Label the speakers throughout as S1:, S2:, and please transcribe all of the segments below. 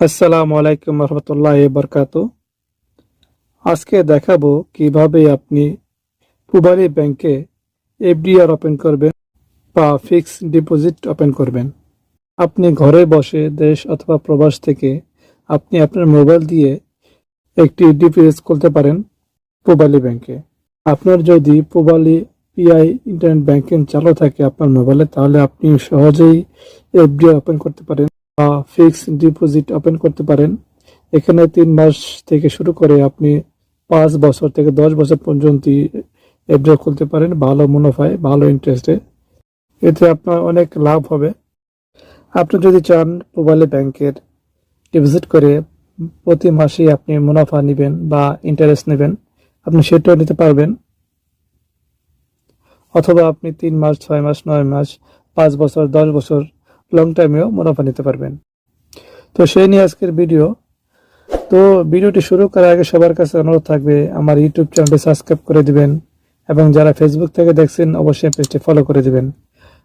S1: আসসালামু আলাইকুম রহমতুল্লাহ বরকাত আজকে দেখাবো কীভাবে আপনি পুবালি ব্যাংকে এফডিআর ওপেন করবেন বা ফিক্স ডিপোজিট ওপেন করবেন। আপনি ঘরে বসে দেশ অথবা প্রবাস থেকে আপনি আপনার মোবাইল দিয়ে একটি ডিপিএস খুলতে পারেন পুবালি ব্যাংকে। আপনার যদি পুবালি পিআই ইন্টারনেট ব্যাংকিং চালু থাকে আপনার মোবাইলে, তাহলে আপনি সহজেই এফডিআর ওপেন করতে পারেন। ফিক্সড ডিপোজিট ওপেন করতে পারেন। এখানে তিন মাস থেকে শুরু করে আপনি পাঁচ বছর থেকে দশ বছর পর্যন্ত এফডিআর খুলতে পারেন ভালো মুনাফায় ভালো ইন্টারেস্টে এতে আপনার অনেক লাভ হবে আপনি যদি চান মোবাইলে ব্যাংকের ডিপোজিট করে প্রতি মাসে আপনি মুনাফা নেবেন বা ইন্টারেস্ট নেবেন আপনি সেটাও নিতে পারবেন অথবা আপনি তিন মাস ছয় মাস নয় মাস পাঁচ বছর দশ বছর লং টাইমেও মুনাফা নিতে পারবেন। তো সেই নিয়ে আজকের ভিডিও তো ভিডিওটি শুরু করার আগে সবার কাছে অনুরোধ থাকবে, আমার ইউটিউব চ্যানেলটি সাবস্ক্রাইব করে দিবেন এবং যারা ফেসবুক থেকে দেখছেন, অবশ্যই পেজটি ফলো করে দিবেন।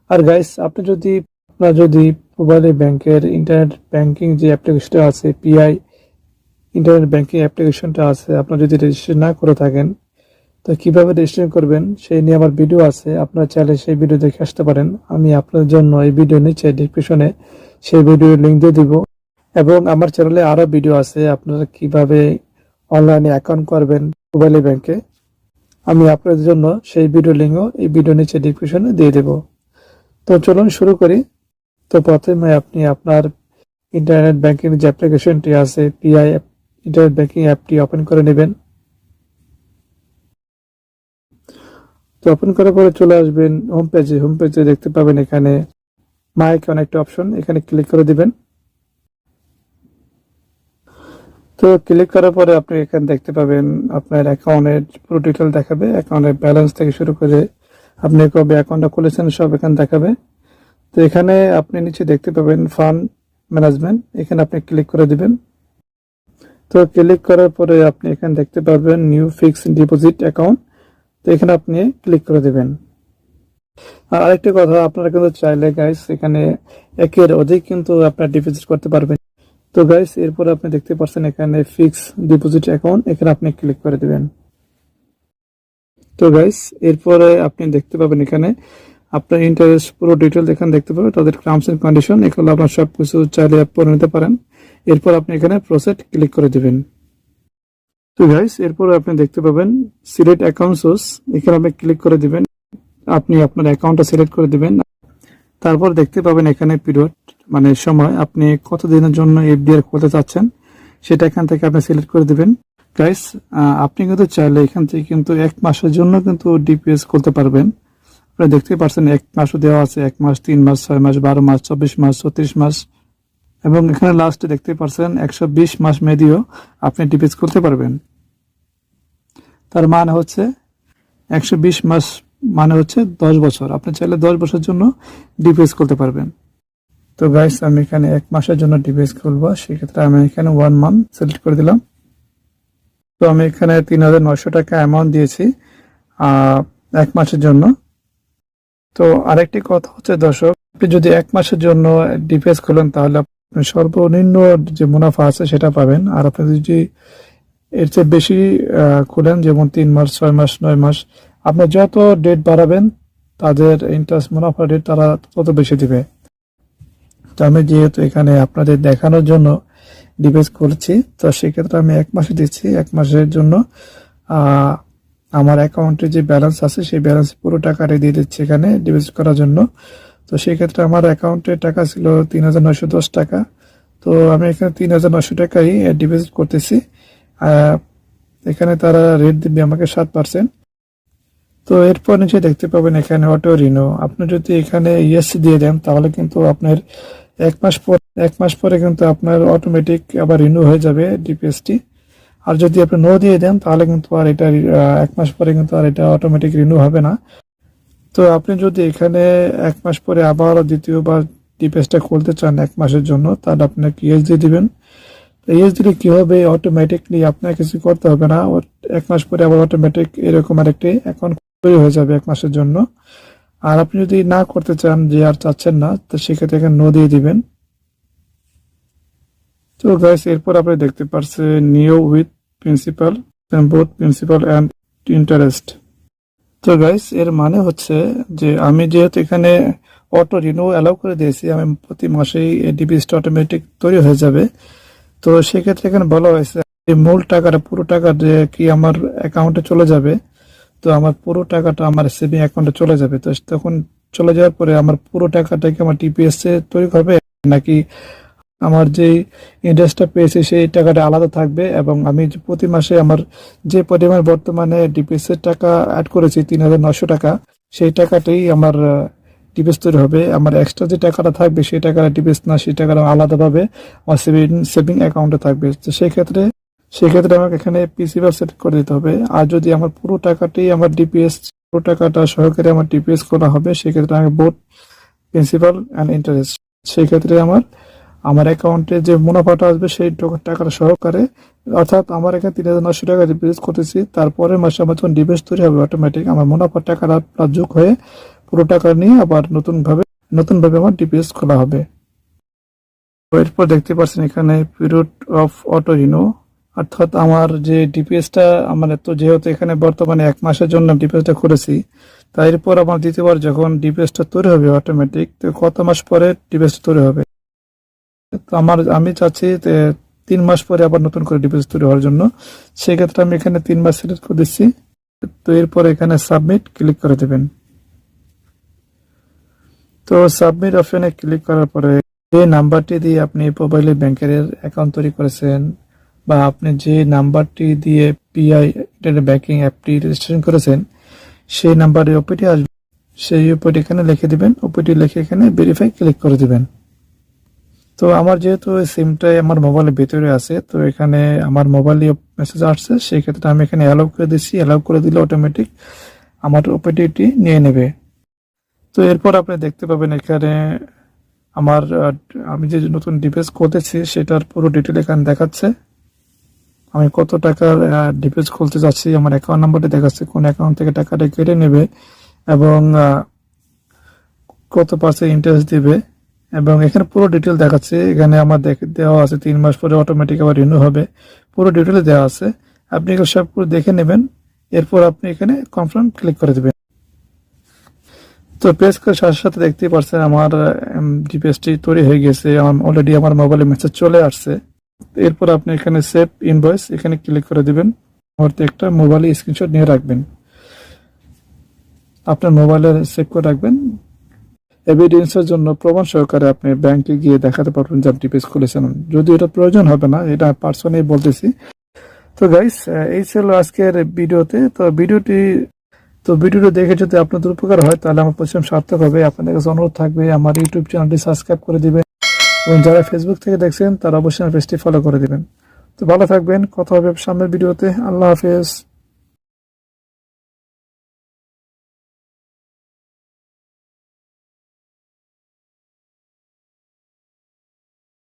S1: আর গাইস আপনি যদি, আপনার যদি মোবাইলে ব্যাংকের ইন্টারনেট ব্যাংকিং যে অ্যাপ্লিকেশনটা আছে পিআই ইন্টারনেট ব্যাংকিং অ্যাপ্লিকেশনটা আছে আপনার যদি রেজিস্ট্রেশন না করে থাকেন তো কীভাবে রেজিস্ট্রেশন করবেন, সেই নিয়ে আমার ভিডিও আছে, আপনারা চাইলে সেই ভিডিও দেখে আসতে পারেন। আমি আপনার জন্য এই ভিডিও নিচে ডিসক্রিপশনে সেই ভিডিওর লিঙ্ক দিয়ে দিব। এবং আমার চ্যানেলে আরও ভিডিও আছে, আপনারা কীভাবে অনলাইনে অ্যাকাউন্ট করবেন মোবাইল ব্যাংকে আমি আপনাদের জন্য সেই ভিডিও লিঙ্কও এই ভিডিও নিচে ডিসক্রিপশনে দিয়ে দেব। তো চলুন শুরু করি। তো প্রথমে আপনি আপনার ইন্টারনেট ব্যাংকিং যে অ্যাপ্লিকেশনটি আছে পিআই ইন্টারনেট ব্যাংকিং অ্যাপটি ওপেন করে নেবেন। তো ওপেন করার পরে চলে আসবেন হোম পেজে হোম পেজে দেখতে পাবেন এখানে মাইক একটা অপশন এখানে ক্লিক করে দিবেন। তো ক্লিক করার পরে আপনি এখানে দেখতে পাবেন আপনার অ্যাকাউন্টের পুরো ডিটেল দেখাবে অ্যাকাউন্টের ব্যালেন্স থেকে শুরু করে আপনি কবে অ্যাকাউন্টটা খুলেছেন সব এখানে দেখাবে। তো এখানে আপনি নিচে দেখতে পাবেন ফান্ড ম্যানেজমেন্ট এখানে আপনি ক্লিক করে দিবেন। তো ক্লিক করার পরে আপনি এখানে দেখতে পাবেন নিউ ফিক্সড ডিপোজিট অ্যাকাউন্ট তো এখানে আপনি ক্লিক করে দেবেন। আর আরেকটি কথা, আপনারা কিন্তু চাইলে গাইস এখানে একের অধিক কিন্তু আপনার ডিপোজিট করতে পারবেন। তো গাইস এরপর আপনি দেখতে পাচ্ছেন এখানে ফিক্স ডিপোজিট অ্যাকাউন্ট এখানে আপনি ক্লিক করে দিবেন। তো গাইস এরপরে আপনি দেখতে পাবেন এখানে আপনার ইন্টারেস্ট পুরো ডিটেল এখানে দেখতে পাবেন, তাদের টার্মস এন্ড কন্ডিশন এগুলো আপনার সব কিছু চাইলে পড়ে নিতে পারেন। এরপর আপনি এখানে প্রসেট ক্লিক করে দিবেন। তো গাইস এরপর আপনি দেখতে পাবেন সিলেক্ট অ্যাকাউন্ট সোর্স এখানে আপনি ক্লিক করে দিবেন। আপনি আপনার অ্যাকাউন্টটা সিলেক্ট করে দিবেন। তারপর দেখতে পাবেন এখানে পিরিয়ড মানে সময়। আপনি কত দিনের জন্য এফডিআর খুলতে চাচ্ছেন, সেটা এখান থেকে আপনি সিলেক্ট করে দিবেন। গাইস আপনি কিন্তু চাইলে এখান থেকে কিন্তু এক মাসের জন্য কিন্তু ডিপিএস খুলতে পারবেন। আপনি দেখতে পাচ্ছেন এক মাসও দেওয়া আছে। এক মাস, তিন মাস, ছয় মাস, বারো মাস, চব্বিশ মাস, ছত্রিশ মাস। এবং এখানে লাস্টে দেখতে পাচ্ছেন একশো মাস মেয়াদিও আপনি ডিপিএস করতে পারবেন। তার মানে হচ্ছে একশো বিশ মাস মানে হচ্ছে দশ বছর। আপনি চাইলে দশ বছরের জন্য ডিপিএস করতে পারবেন। তো গাইস আমি এখানে এক মাসের জন্য ডিপিএস খুলবো সেক্ষেত্রে আমি এখানে ওয়ান মান্থ সিলেক্ট করে দিলাম। তো আমি এখানে তিন হাজার নয়শো টাকা অ্যামাউন্ট দিয়েছি এক মাসের জন্য। তো আরেকটি কথা হচ্ছে দর্শক, আপনি যদি এক মাসের জন্য ডিপিএস খোলেন তাহলে সর্বনিম্ন যে মুনাফা আছে সেটা পাবেন। আর আপনি যদি এর চেয়ে বেশি খুলেন, যেমন তিন মাস, ছয় মাস, নয় মাস, আপনি যত ডেট বাড়াবেন, তাদের ইন্টারেস্ট মুনাফা রেট তারা তত বেশি দিবে। তো আমি যেহেতু এখানে আপনাদের দেখানোর জন্য ডিভাইস করছি, তো সেক্ষেত্রে আমি এক মাসে দিচ্ছি। এক মাসের জন্য আমার অ্যাকাউন্টে যে ব্যালেন্স আছে, সেই ব্যালেন্স পুরো টাকাটা দিয়ে দিচ্ছি এখানে ডিপোজিট করার জন্য। তো সেক্ষেত্রে আমার অ্যাকাউন্টে টাকা ছিল তিন হাজার নয়শো দশ টাকা। তো আমি এখানে তিন হাজার নয়শো টাকাই ডিপোজিট করতেছি। এখানে তারা রেট দিবে আমাকে সাত পার্সেন্ট তো এরপর নিচে দেখতে পাবেন এখানে অটো রিনো আপনি যদি এখানে ইয়েস দিয়ে দেন, তাহলে কিন্তু আপনার এক মাস পর, এক মাস পরে কিন্তু আপনার অটোমেটিক আবার রিনিউ হয়ে যাবে ডিপিএসটি আর যদি আপনি নো দিয়ে দেন, তাহলে কিন্তু আর এটা এক মাস পরে কিন্তু আর এটা অটোমেটিক রিনিউ হবে না। তো আপনি যদি এখানে এক মাস পরে আবার দ্বিতীয়বার ডিপিএসটা খুলতে চান এক মাসের জন্য, তাহলে আপনাকে দিয়ে দিবেন। ইয়েস দিলে কি হবে অটোমেটিকলি আপনার কিছু করতে হবে না এক মাস পরে আবার অটোমেটিক এরকম আরেকটি অ্যাকাউন্ট তৈরি হয়ে যাবে এক মাসের জন্য। আর আপনি যদি না করতে চান যে আর চাচ্ছেন না, তো সেক্ষেত্রে এখানে নো দিয়ে দিবেন। তো গাইস এরপর আপনি দেখতে পারছেন new with principal both principal and interest তো গাইস এর মানে হচ্ছে যে আমি যেহেতু এখানে অটো রিনিউ অ্যালাউ করে দিয়েছি, আমি প্রতি মাসেই ডিপিএসটা অটোমেটিক তৈরি হয়ে যাবে। তো সেক্ষেত্রে এখানে বলা হয়েছে যে মূল টাকাটা, পুরো টাকা যে কি আমার অ্যাকাউন্টে চলে যাবে, তো আমার পুরো টাকাটা আমার সেভিং অ্যাকাউন্টে চলে যাবে। তো তখন চলে যাওয়ার পরে আমার পুরো টাকাটা কি আমার টিপিএস তৈরি হবে, নাকি আমার যে ইন্টারেস্টটা পেয়েছি সেই টাকাটা আলাদা থাকবে এবং আমি প্রতি মাসে আমার যে পরিমাণ বর্তমানে ডিপিএস এর টাকা অ্যাড করেছি তিন হাজার নশো টাকা, সেই টাকাটাই আমার ডিপিএস তৈরি হবে। আমার এক্সট্রা যে টাকাটা থাকবে সেই টাকাটা ডিপিএস না, সেই টাকাটা আলাদাভাবে আমার সেভিং সেভিং অ্যাকাউন্টে থাকবে। তো সেই ক্ষেত্রে সেক্ষেত্রে আমাকে এখানে প্রিন্সিপাল সেট করে দিতে হবে। আর যদি আমার পুরো টাকাটাই আমার ডিপিএস পুরো টাকাটা সহকারে আমার ডিপিএস করা হবে, সেক্ষেত্রে আমি বোথ প্রিন্সিপাল অ্যান্ড ইন্টারেস্ট সেই ক্ষেত্রে আমার আমার অ্যাকাউন্টে যে মুনাফাটা আসবে সেই টোক- টাকাটা সহকারে, অর্থাৎ আমার এখানে তিন হাজার নশো টাকা ডিপোজিট করতেছি তারপরে মাসে আমার যখন ডিভেস তৈরি হবে অটোমেটিক আমার মুনাফার টাকাটা যোগ হয়ে পুরো টাকা নিয়ে আবার নতুনভাবে নতুনভাবে আমার ডিপিএস খোলা হবে। এরপর দেখতে পাচ্ছেন এখানে পিরিয়ড অফ অটো রিনো অর্থাৎ আমার যে ডিপিএসটা আমার তো যেহেতু এখানে বর্তমানে এক মাসের জন্য ডিপিএসটা করেছি তাই এরপর আমার দ্বিতীয়বার যখন ডিপিএসটা তৈরি হবে অটোমেটিক তো কত মাস পরে ডিপিএসটা তৈরি হবে? তো আমার, আমি চাচ্ছি তিন মাস পরে আবার নতুন করে ডিপিএস তৈরি হওয়ার জন্য। সেক্ষেত্রে আমি এখানে তিন মাস সিলেক্ট করে দিচ্ছি। তো এরপর এখানে সাবমিট ক্লিক করে দেবেন। তো সাবমিট অপশনে ক্লিক করার পরে যে নাম্বারটি দিয়ে আপনি মোবাইলে ব্যাংকের অ্যাকাউন্ট তৈরি করেছেন বা আপনি যে নাম্বারটি দিয়ে পিআই ইন্টারনেট ব্যাংকিং অ্যাপটি রেজিস্ট্রেশন করেছেন, সেই নাম্বারে ওপিটি আসবে। সেই ওপিটি এখানে লিখে দিবেন। ওপিটি লিখে এখানে ভেরিফাই ক্লিক করে দিবেন। তো আমার যেহেতু সিমটাই আমার মোবাইলের ভিতরে আছে, তো এখানে আমার মোবাইলে মেসেজ আসছে সেই ক্ষেত্রে আমি এখানে অ্যালাউ করে দিচ্ছি। অ্যালাউ করে দিলে অটোমেটিক আমার ওপিটিটি নিয়ে নেবে। তো এরপর আপনি দেখতে পাবেন এখানে আমার, আমি যে নতুন ডিভাইস করতেছি সেটার পুরো ডিটেল এখানে দেখাচ্ছে। আমি কত টাকার ডিপোজিট খুলতে যাচ্ছি, আমার অ্যাকাউন্ট নাম্বারটা দেখাচ্ছে, কোন অ্যাকাউন্ট থেকে টাকাটা কেটে নেবে এবং কত পার্সেন্ট ইন্টারেস্ট দিবে। এবং এখানে পুরো ডিটেল দেখাচ্ছে। এখানে আমার দেওয়া আছে তিন মাস পরে অটোমেটিক আবার রিনিউ হবে। পুরো ডিটেলে দেওয়া আছে। আপনি এগুলো সব পুরো দেখে নেবেন। এরপর আপনি এখানে কনফার্ম ক্লিক করে দেবেন। তো প্রেস করে সাথে সাথে দেখতেই পারছেন আমার জিপিএসটি তৈরি হয়ে গেছে। অলরেডি আমার মোবাইলে মেসেজ চলে আসছে। এরপর আপনি এখানে সেভ ইনভয়েস এখানে ক্লিক করে দেবেন। মুহূর্তে একটা মোবাইলে স্ক্রিনশট নিয়ে রাখবেন। আপনার মোবাইলে সেভ করে রাখবেন। এভিডেন্সের জন্য প্রমাণ সহকারে আপনি ব্যাংকে গিয়ে দেখাতে পারবেন যে আপনি পেজ খুলেছেন। যদি এটা প্রয়োজন হবে না, এটা পার্সোনালি বলতেছি। তো গাইস এই ছিল আজকের ভিডিওতে। তো ভিডিওটি তো ভিডিওটি দেখে যদি আপনাদের উপকার হয়, তাহলে আমার পরিশ্রম সার্থক হবে। আপনাদের কাছে অনুরোধ থাকবে, আমার ইউটিউব চ্যানেলটি সাবস্ক্রাইব করে দিবেন। এবং যারা ফেসবুক থেকে দেখছেন, তারা অবশ্যই আমার পেজটি ফলো করে দিবেন। তো ভালো থাকবেন। কথা হবে সামনের ভিডিওতে। আল্লাহ হাফেজ।